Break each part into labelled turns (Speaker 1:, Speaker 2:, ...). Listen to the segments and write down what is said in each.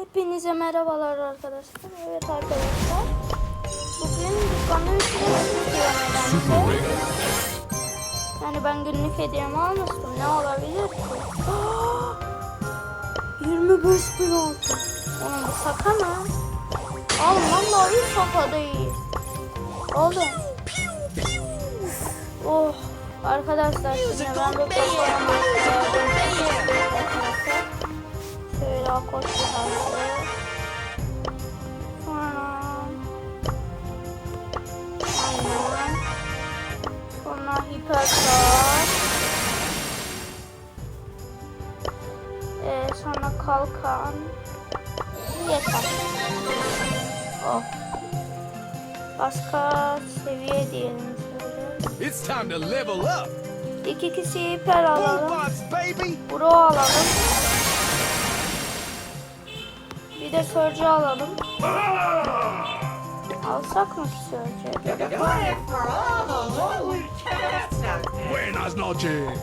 Speaker 1: Hepinize merhabalar arkadaşlar. Evet arkadaşlar. Bugün bir şey istiyorum nedense. Yani ben günlük hediyemi almıştım. Ne olabilir ki? 25 bin oldu. Oğlum bu şaka mı? Oğlum vallahi hiç şaka değil. Oğlum. Oh. Arkadaşlar şimdi ben bir Şöyle akort çıkarttı. Sonra aynen. Sonra hiperkar. Ee, sonra kalkan. Yeter. Oh. Başka seviye diyelim şöyle.
Speaker 2: It's time to level up.
Speaker 1: İki kişi hiper alalım. Bro alalım. Bir de Surge'ı alalım. Alsak mı ki Surge'ı?
Speaker 2: Buenas noches.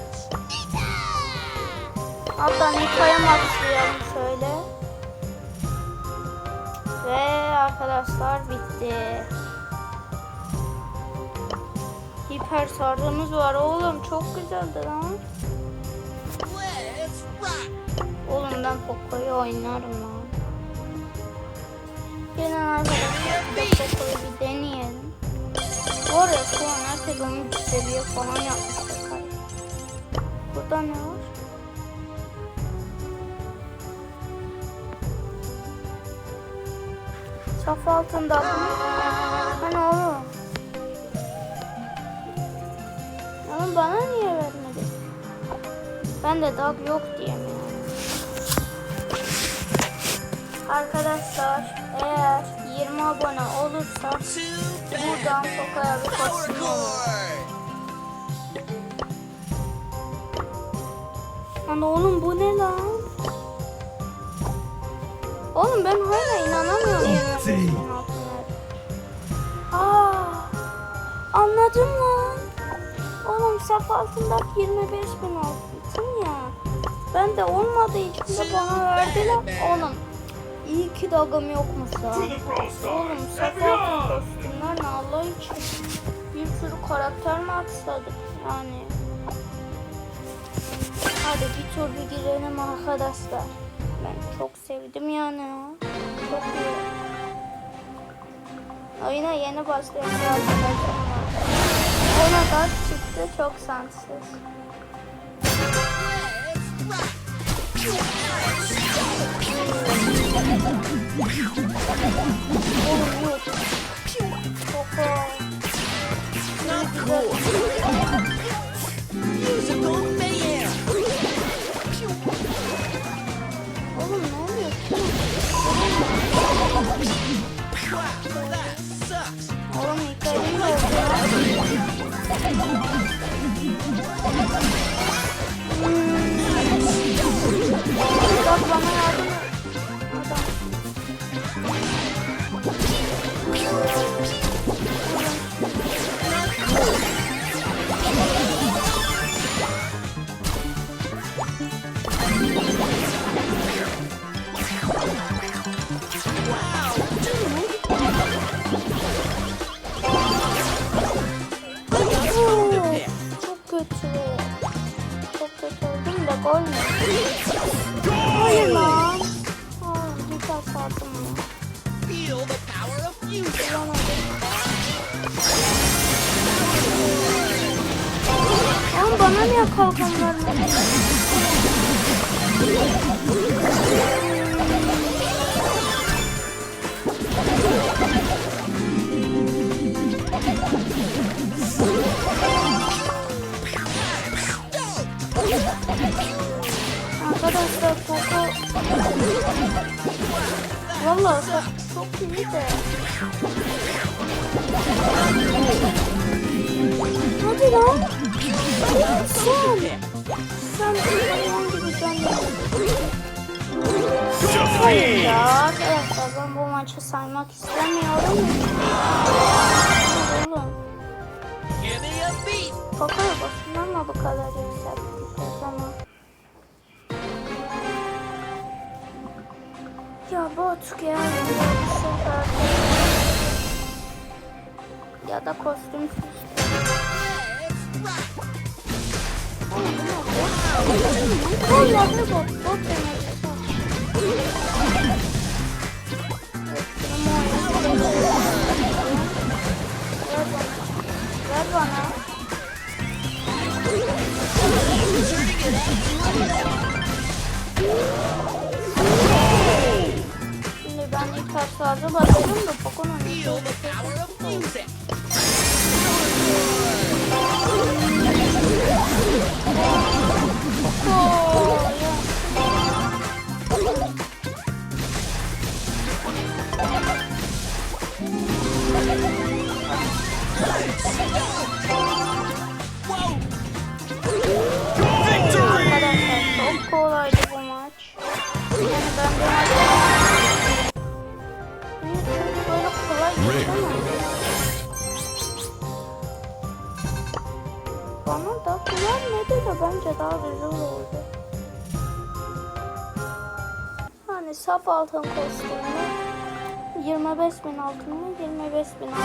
Speaker 1: Hatta Nika'ya maxlayalım şöyle. Ve arkadaşlar bitti. Hiper sargımız var oğlum çok güzeldi lan. Oğlum ben Poco'yu oynarım lan. Gelin arkadaşlar bir de Poco'yu bir deneyelim. Bu arada onu bir seviye falan yapmışlar. Burada ne var? Saf altında mı? Hani oğlum? Oğlum bana niye vermedi? Ben de dog yok diyemiyorum. Arkadaşlar eğer 20 abone olursa buradan sokaya bir kostüm olur. Lan oğlum bu ne lan? Oğlum ben hala inanamıyorum. 25 bin altınlar. Aa, anladım lan. Oğlum saf altında 25 bin altın ya. Ben de olmadığı için de bana verdiler. Oğlum iyi ki dogum yokmuş ya. Oğlum saf altın kostümler ne Allah için. Bir sürü karakter mi aksadık yani. Hadi bir tur bir girelim arkadaşlar. Ben çok sevdim yani. ya. Çok iyi. Oyuna yeni başlayan var. Ona da çıktı çok şanssız. Oğlum yok. Çok
Speaker 3: Not cool.
Speaker 1: Bana niye kalkan vermedin? Arkadaşlar Poco Valla çok, çok iyi de Hadi lan Sen Sen bir hayvan gibi canlı Hayır ya arkadaşlar ben bu maçı saymak istemiyorum Oğlum
Speaker 3: Give me a beat.
Speaker 1: Poco'ya basın ama bu kadar yükselttik o zaman Ya bot sefer. Ya da kostümsüz.
Speaker 3: Rock.
Speaker 1: Vallahi bot, bot demek. Ver bana. Şimdi ben ilk taşlarda başlıyorum da Poco'nun
Speaker 3: Feel
Speaker 1: sap altın kostümü 25 bin altın mı 25 bin altın?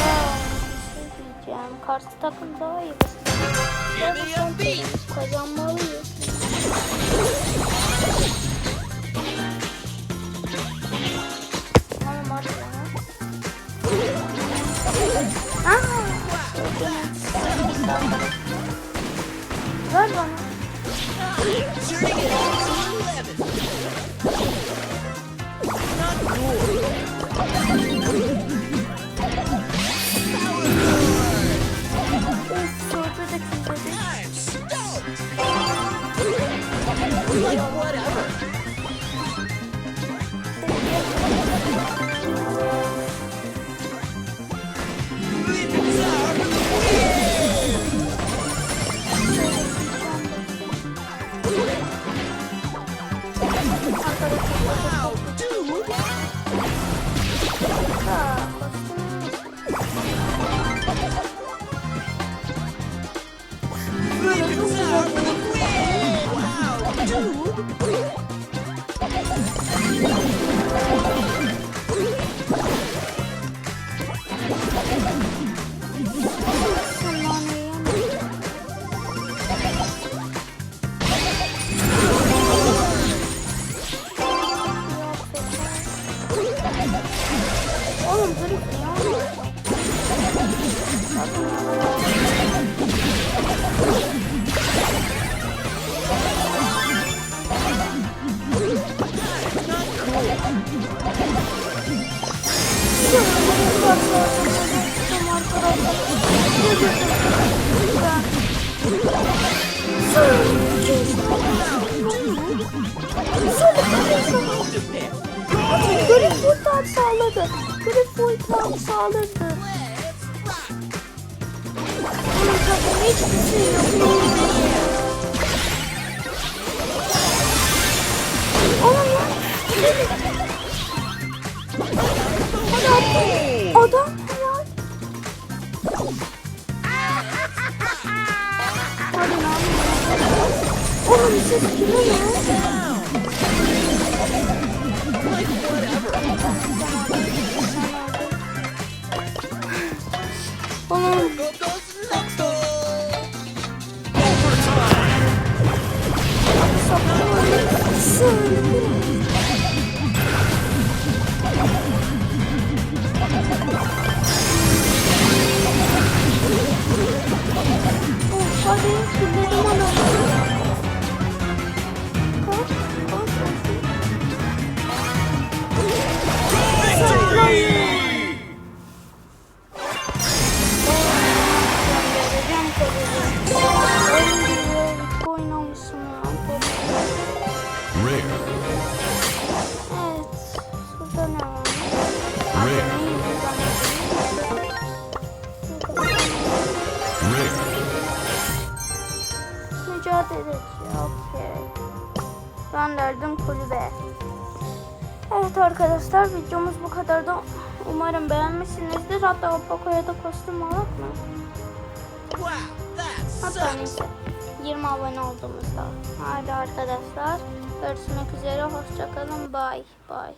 Speaker 1: Ya şey diyeceğim. Karşı takım daha iyi. Kazanmalıyız. Aa! Ver bana.
Speaker 3: Like, whatever. Wow.
Speaker 1: Full sağladı.
Speaker 3: Let's rock.
Speaker 1: Bunun takımı hiçbir şey yok. Attım. Adam lan. Oğlum siz kime ya? Oğlum
Speaker 4: Rare.
Speaker 1: Evet. Şurada ne var?
Speaker 4: Rare. Rare.
Speaker 1: Mücadeleci. Okey. Gönderdim kulübe. Evet arkadaşlar videomuz bu kadardı. Umarım beğenmişsinizdir. Hatta Poco'ya da kostüm alak mı? Hatta neyse. 20 abone olduğumuzda. Hadi arkadaşlar. Görüşmek üzere. Hoşçakalın. Bye. Bye.